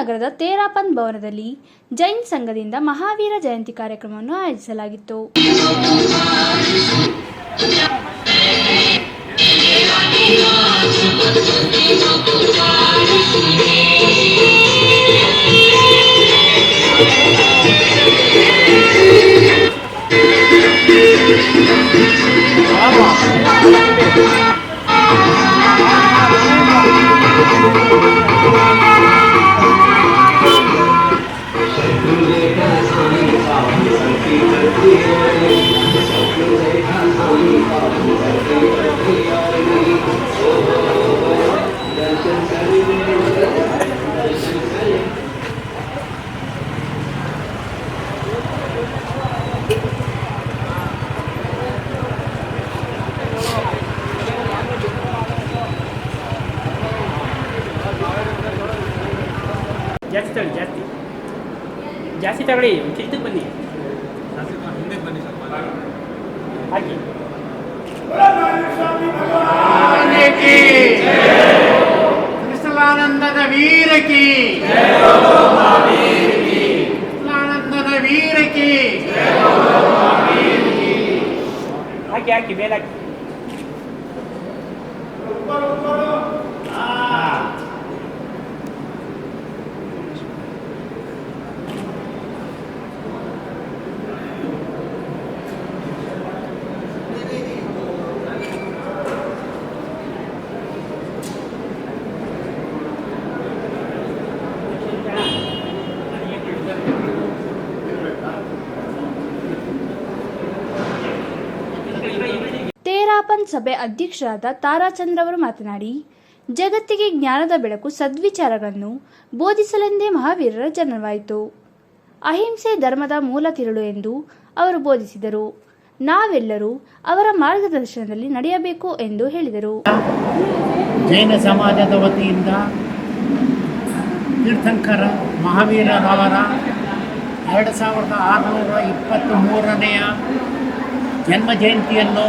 ನಗರದ ತೇರಾಪನ್ ಭವನದಲ್ಲಿ ಜೈನ್ ಸಂಘದಿಂದ ಮಹಾವೀರ ಜಯಂತಿ ಕಾರ್ಯಕ್ರಮವನ್ನು ಆಯೋಜಿಸಲಾಗಿತ್ತು. ಜಾಸ್ತಿ ತಗೊಳ್ಳಿ ಚಿಲ್ತು ಬನ್ನಿ ಹಾಕಿ ಕೃಷ್ಣಾನಂದದ ವೀರಕಿ ಕೃಷ್ಣಾನಂದದ ವೀರಕಿ ಹಾಕಿ ಹಾಕಿ ಬೇರೆ ಹಾಕಿ ಸಭೆ ಅಧ್ಯಕ್ಷರಾದ ತಾರಾಚಂದ್ರ ಅವರು ಮಾತನಾಡಿ, ಜಗತ್ತಿಗೆ ಜ್ಞಾನದ ಬೆಳಕು ಸದ್ವಿಚಾರಗಳನ್ನು ಬೋಧಿಸಲೆಂದೇ ಮಹಾವೀರರ ಜನ್ಮವಾಯಿತು. ಅಹಿಂಸೆ ಧರ್ಮದ ಮೂಲ ತಿರುಳು ಎಂದು ಅವರು ಬೋಧಿಸಿದರು. ನಾವೆಲ್ಲರೂ ಅವರ ಮಾರ್ಗದರ್ಶನದಲ್ಲಿ ನಡೆಯಬೇಕು ಎಂದು ಹೇಳಿದರು. ಜೈನ ಸಮಾಜದ ವತಿಯಿಂದ ತೀರ್ಥಂಕರ ಮಹಾವೀರರವರ ಎರಡು ಸಾವಿರದ ಆರುನೂರ ಇಪ್ಪತ್ತ್ ಮೂರನೆಯ ಜನ್ಮ ಜಯಂತಿಯನ್ನು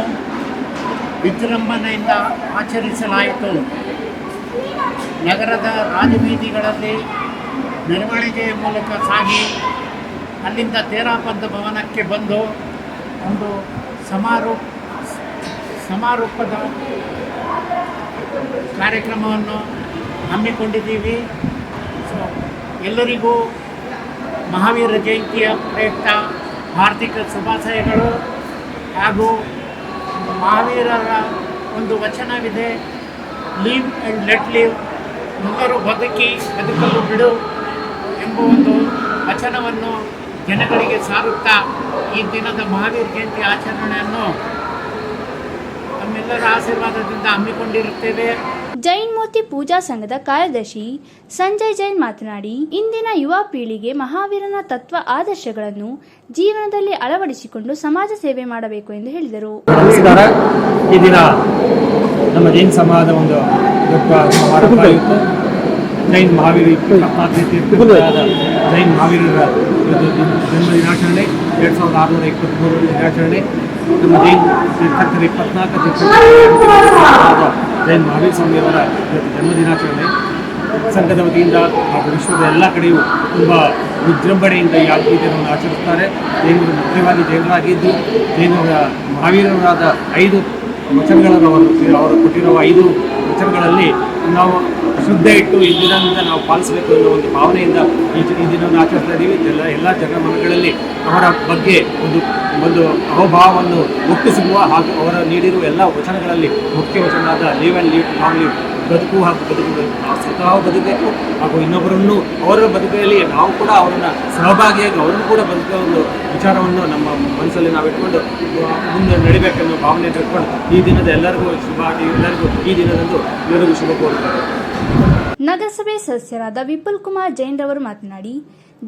ವಿಜೃಂಭಣೆಯಿಂದ ಆಚರಿಸಲಾಯಿತು. ನಗರದ ರಾಜಬೀದಿಗಳಲ್ಲಿ ಮೆರವಣಿಗೆಯ ಮೂಲಕ ಸಾಗಿ ಅಲ್ಲಿಂದ ತೇರಾಪಂಥ ಭವನಕ್ಕೆ ಬಂದು ಒಂದು ಸಮಾರೋಪ, ಸಮಾರೋಪದ ಕಾರ್ಯಕ್ರಮವನ್ನು ಹಮ್ಮಿಕೊಂಡಿದ್ದೀವಿ. ಸೊ ಎಲ್ಲರಿಗೂ ಮಹಾವೀರ ಜಯಂತಿಯ ಪ್ರಯುಕ್ತ ಹಾರ್ದಿಕ ಶುಭಾಶಯಗಳು ಹಾಗೂ ಮಹಾವೀರರ ಒಂದು ವಚನವಿದೆ ಲೀವ್ ಆ್ಯಂಡ್ ಲೆಟ್ ಲೀವ್ ಎಲ್ಲರೂ ಬದುಕಿ, ಬದುಕಲು ಬಿಡು ಎಂಬ ಒಂದು ವಚನವನ್ನು ಜನಗಳಿಗೆ ಸಾರುತ್ತಾ ಈ ದಿನದ ಮಹಾವೀರ ಜಯಂತಿ ಆಚರಣೆಯನ್ನು ತಮ್ಮೆಲ್ಲರ ಆಶೀರ್ವಾದದಿಂದ ಹಮ್ಮಿಕೊಂಡಿರುತ್ತೇವೆ. ಜೈನ್ ಮೂರ್ತಿ ಪೂಜಾ ಸಂಘದ ಕಾರ್ಯದರ್ಶಿ ಸಂಜಯ್ ಜೈನ್ ಮಾತನಾಡಿ, ಇಂದಿನ ಯುವ ಪೀಳಿಗೆ ಮಹಾವೀರನ ತತ್ವ ಆದರ್ಶಗಳನ್ನು ಜೀವನದಲ್ಲಿ ಅಳವಡಿಸಿಕೊಂಡು ಸಮಾಜ ಸೇವೆ ಮಾಡಬೇಕು ಎಂದು ಹೇಳಿದರು. ನಮಸ್ಕಾರ. ಈ ದಿನ ನಮ್ಮ ಜೈನ್ ಸಮಾಜದ ಒಂದು ಜೈನ್ ಮಹಾವೀರ ಜೈನ್ ಮಹಾವೀರರ ಜನ್ಮ ದಿನಾಚರಣೆ, ಎರಡು ಸಾವಿರದ ಆರುನೂರ ಇಪ್ಪತ್ತ್ಮೂರನೇ ದಿನಾಚರಣೆ, ನಮ್ಮ ಜೈನ್ ಇಪ್ಪತ್ನಾಲ್ಕು ಜೈನ್ ಮಹಾವೀರ ಸ್ವಾಮಿಯವರ ಇವತ್ತು ಜನ್ಮ ದಿನಾಚರಣೆ ಸಂಘದ ವತಿಯಿಂದ ಹಾಗೂ ವಿಶ್ವದ ಎಲ್ಲ ಕಡೆಯೂ ತುಂಬ ವಿಜೃಂಭಣೆಯಿಂದ ಈ ದಿನವನ್ನು ಆಚರಿಸ್ತಾರೆ ಜೈನರು ಮುಖ್ಯವಾಗಿ ಜೈನರಾಗಿದ್ದು ಜೈನರ ಮಹಾವೀರರಾದ ಐದು ವಚನಗಳನ್ನು ಅವರು ಅವರು ಕೊಟ್ಟಿರುವ ಐದು ವಚನಗಳಲ್ಲಿ ನಾವು ಶುದ್ಧ ಇಟ್ಟು ಈ ದಿನದಿಂದ ನಾವು ಪಾಲಿಸಬೇಕು ಅನ್ನೋ ಒಂದು ಭಾವನೆಯಿಂದ ಈ ಈ ದಿನವನ್ನು ಆಚರಿಸ್ತಾ ಇದ್ದೀವಿ ಎಲ್ಲ ಎಲ್ಲ ಜನಮನಗಳಲ್ಲಿ ಅವರ ಬಗ್ಗೆ ಒಂದು ಒಂದು ಅಹೋಭಾವವನ್ನು ಒಪ್ಪಿಸುವ ಹಾಗೂ ಅವರ ನೀಡಿರುವ ಎಲ್ಲ ವಚನಗಳಲ್ಲಿ ಮುಖ್ಯ ವಚನವಾದ ಲೀವ್ ಆ್ಯಂಡ್ ಲೀವ್ ಲೀವ್ ಬದುಕು ಹಾಗೂ ಬದುಕು ನಾವು ಸ್ವತಃ ಬದುಕಬೇಕು ಹಾಗೂ ಇನ್ನೊಬ್ಬರನ್ನು ಅವರ ಬದುಕಲ್ಲಿ ನಾವು ಕೂಡ ಅವರನ್ನು ಸಹಭಾಗಿಯಾಗಿ ಅವರನ್ನು ಕೂಡ ಬದುಕುವ ಒಂದು ವಿಚಾರವನ್ನು ನಮ್ಮ ಮನಸ್ಸಲ್ಲಿ ನಾವು ಇಟ್ಕೊಂಡು ಮುಂದೆ ನಡಿಬೇಕೆನ್ನುವ ಭಾವನೆ ಇಟ್ಕೊಂಡು ಈ ದಿನದ ಎಲ್ಲರಿಗೂ ಶುಭ ಎಲ್ಲರಿಗೂ ಈ ದಿನದಂದು ಎಲ್ಲರಿಗೂ ಶುಭ ಕೋರುತ್ತಾರೆ. ನಗರಸಭೆ ಸದಸ್ಯರಾದ ವಿಪುಲ್ ಕುಮಾರ್ ಜೈನ್ ರವರು ಮಾತನಾಡಿ,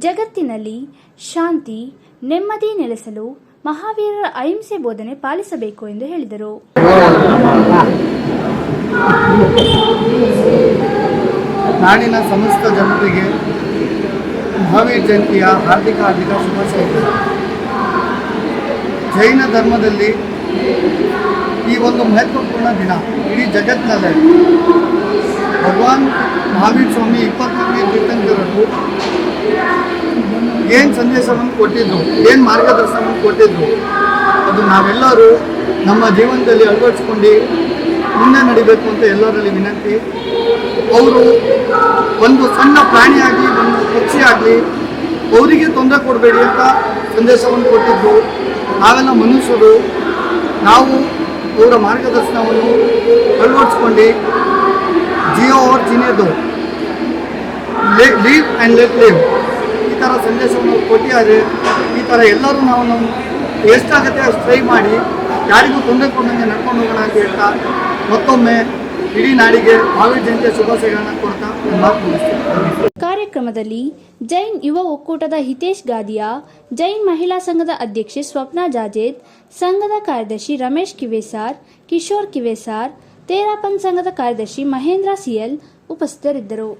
ಜಗತ್ತಿನಲ್ಲಿ ಶಾಂತಿ, ನೆಮ್ಮದಿ ನೆಲೆಸಲು ಮಹಾವೀರರ ಅಹಿಂಸೆ ಬೋಧನೆ ಪಾಲಿಸಬೇಕು ಎಂದು ಹೇಳಿದರು. ನಾಡಿನ ಸಮಸ್ತ ಜನತೆಗೆ ಮಹಾವೀರ್ ಜಯಂತಿಯ ಹಾರ್ದಿಕ ಹಾರ್ದಿಕ ಶುಭಾಶಯಗಳು ಜೈನ ಧರ್ಮದಲ್ಲಿ ಈ ಒಂದು ಮಹತ್ವಪೂರ್ಣ ದಿನ ಇಡೀ ಜಗತ್ತಿನಲ್ಲೇ ಭಗವಾನ್ ಮಹಾವೀರ್ ಸ್ವಾಮಿ ಇಪ್ಪತ್ತೊಂದನೇ ತೀರ್ಥಂಕರರು ಏನು ಸಂದೇಶವನ್ನು ಕೊಟ್ಟಿದ್ರು, ಏನು ಮಾರ್ಗದರ್ಶನವನ್ನು ಕೊಟ್ಟಿದ್ರು, ಅದು ನಾವೆಲ್ಲರೂ ನಮ್ಮ ಜೀವನದಲ್ಲಿ ಅಳವಡಿಸ್ಕೊಂಡು ಮುಂದೆ ನಡಿಬೇಕು ಅಂತ ಎಲ್ಲರಲ್ಲಿ ವಿನಂತಿ. ಅವರು ಒಂದು ಸಣ್ಣ ಪ್ರಾಣಿಯಾಗಿ ಒಂದು ಪಕ್ಷಿ ಆಗಲಿ ಅವರಿಗೆ ತೊಂದರೆ ಕೊಡಬೇಡಿ ಅಂತ ಸಂದೇಶವನ್ನು ಕೊಟ್ಟಿದ್ದು ನಾವೆಲ್ಲ ಮನುಷ್ಯರು. ನಾವು ಅವರ ಮಾರ್ಗದರ್ಶನವನ್ನು ಅಳವಡಿಸ್ಕೊಂಡು ಜಿಯೋ ಅವ್ರ ಜಿನೇದು. Live and let live. ಈ ಥರ ಸಂದೇಶವನ್ನು ಕೊಟ್ಟಿದ್ದಾರೆ. ಈ ಥರ ಎಲ್ಲರೂ ನಾವು ನಮ್ಮ ಎಷ್ಟಾಗತ್ತೆ ಅಷ್ಟು ಟ್ರೈ ಮಾಡಿ. ಯಾರಿಗೂ ತೊಂದರೆ ಕೊಡೋಂಗೆ ನಡ್ಕೊಂಡು ಹೋಗೋಣ ಅಂತ ಹೇಳ್ತಾ ಮತ್ತೊಮ್ಮೆ ಇಡೀ ನಾಡಿಗೆ ಮಹಾವೀರ ಜಯಂತಿಯ ಶುಭಾಶಯಗಳನ್ನು ಕೊಡ್ತಾ ಕಾರ್ಯಕ್ರಮದಲ್ಲಿ ಜೈನ್ ಯುವ ಒಕ್ಕೂಟದ ಹಿತೇಶ್ ಗಾದಿಯಾ, ಜೈನ್ ಮಹಿಳಾ ಸಂಘದ ಅಧ್ಯಕ್ಷೆ ಸ್ವಪ್ನ ಜಾಜೇದ್, ಸಂಘದ ಕಾರ್ಯದರ್ಶಿ ರಮೇಶ್ ಕಿವೇಸಾರ್, ಕಿಶೋರ್ ಕಿವೇಸಾರ್, ತೇರಾಪನ್ ಸಂಘದ ಕಾರ್ಯದರ್ಶಿ ಮಹೇಂದ್ರ ಸಿಎಲ್ ಉಪಸ್ಥಿತರಿದ್ದರು.